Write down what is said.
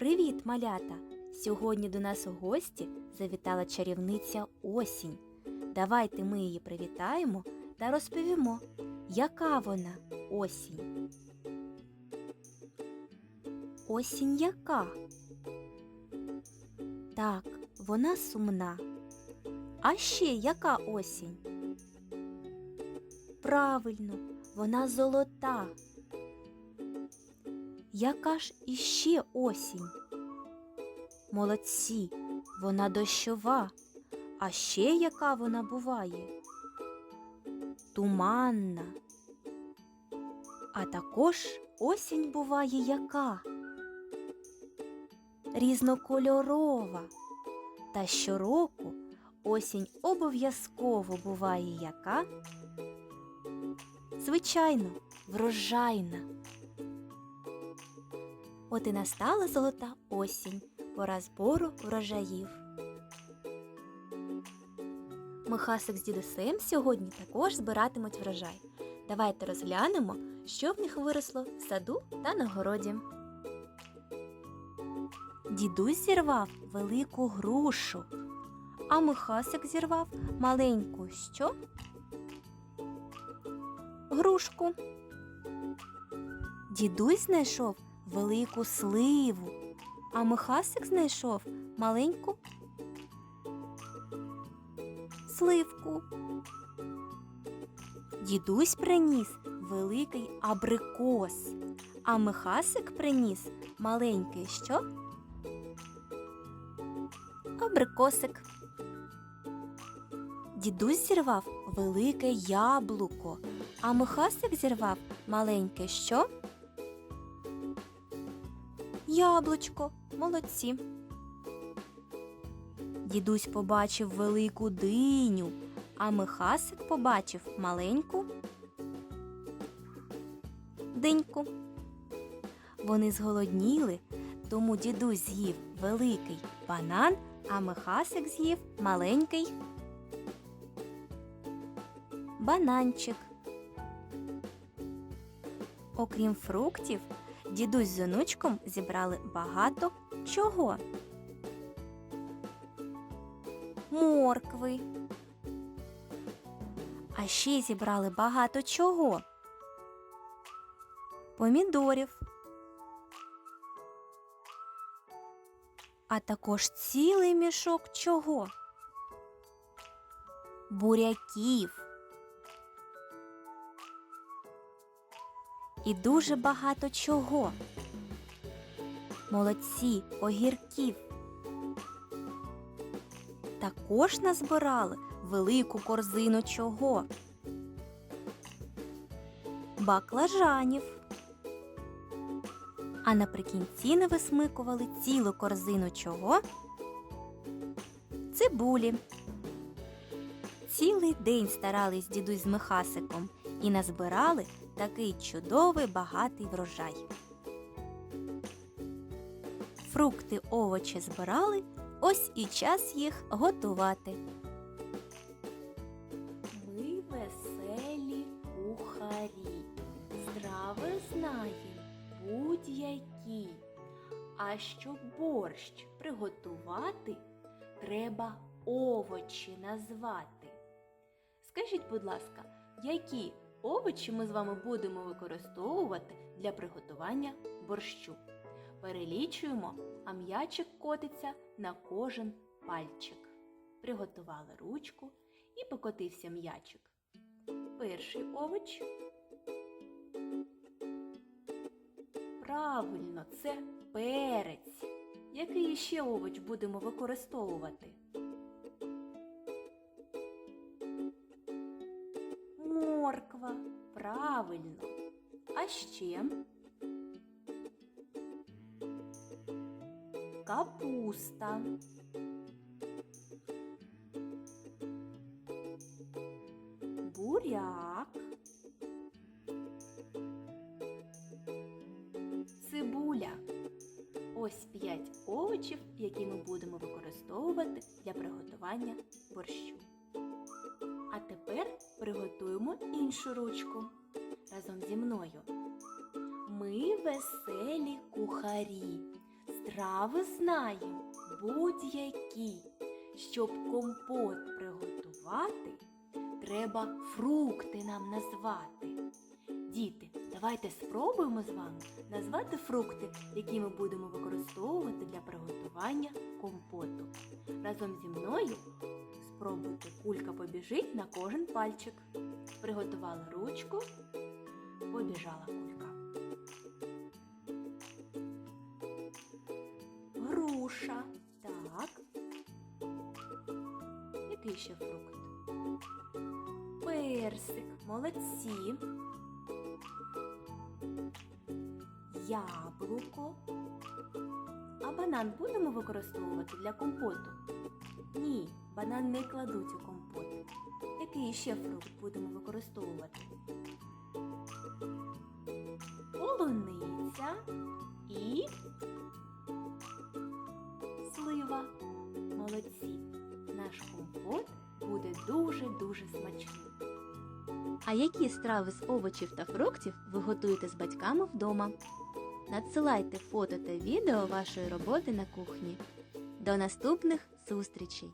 Привіт, малята! Сьогодні до нас у гості завітала чарівниця осінь. Давайте ми її привітаємо та розповімо, яка вона осінь. Осінь яка? Так, вона сумна. А ще яка осінь? Правильно, вона золота. Яка ж іще осінь? Молодці, вона дощова. А ще яка вона буває? Туманна. А також осінь буває яка? Різнокольорова. Та щороку осінь обов'язково буває яка? Звичайно, врожайна. От і настала золота осінь, пора збору врожаїв. Михасик з дідусем сьогодні також збиратимуть врожай. Давайте розглянемо, що в них виросло в саду та на городі. Дідусь зірвав велику грушу, а Михасик зірвав маленьку що? Грушку. Дідусь знайшов велику сливу, а Михасик знайшов маленьку сливку. Дідусь приніс великий абрикос, а Михасик приніс маленький що? Абрикосик. Дідусь зірвав велике яблуко, а Михасик зірвав маленьке що? Яблучко, молодці. Дідусь побачив велику диню, а Михасик побачив маленьку диньку. Вони зголодніли, тому дідусь з'їв великий банан, а Михасик з'їв маленький бананчик. Окрім фруктів, дідусь з онучком зібрали багато чого. Моркви. А ще зібрали багато чого. Помідорів. А також цілий мішок чого? Буряків. І дуже багато чого. Молодці огірків. Також назбирали велику корзину чого. Баклажанів. А наприкінці не висмикували цілу корзину чого? Цибулі. Цілий день старались дідусь з Михасиком і назбирали такий чудовий багатий врожай. Фрукти, овочі збирали, ось і час їх готувати. Ми веселі кухарі, страви знаємо будь-які. А щоб борщ приготувати, треба овочі назвати. Скажіть, будь ласка, які овочі ми з вами будемо використовувати для приготування борщу. Перелічуємо, а м'ячик котиться на кожен пальчик. Приготували ручку і покотився м'ячик. Перший овоч. Правильно, це перець. Який ще овоч будемо використовувати? Правильно. А ще капуста. Буряк. Цибуля. Ось п'ять овочів, які ми будемо використовувати для приготування борщу. А тепер приготуємо іншу ручку разом зі мною. Ми веселі кухарі, Страви знаємо будь-які. Щоб компот приготувати, треба фрукти нам назвати. Діти, давайте спробуємо з вами назвати фрукти, які ми будемо використовувати для приготування компоту. Разом зі мною спробуйте кулька побіжить на кожен пальчик. Приготували ручку, побіжала кулька. Груша. Так. Який ще фрукт? Персик. Молодці. Яблуко. А банан будемо використовувати для компоту? Ні, банан не кладуть у компот. Який ще фрукт будемо використовувати? Полуниця і слива. Молодці. Наш компот буде дуже-дуже смачним. А які страви з овочів та фруктів ви готуєте з батьками вдома? Надсилайте фото та відео вашої роботи на кухні. До наступних зустрічей!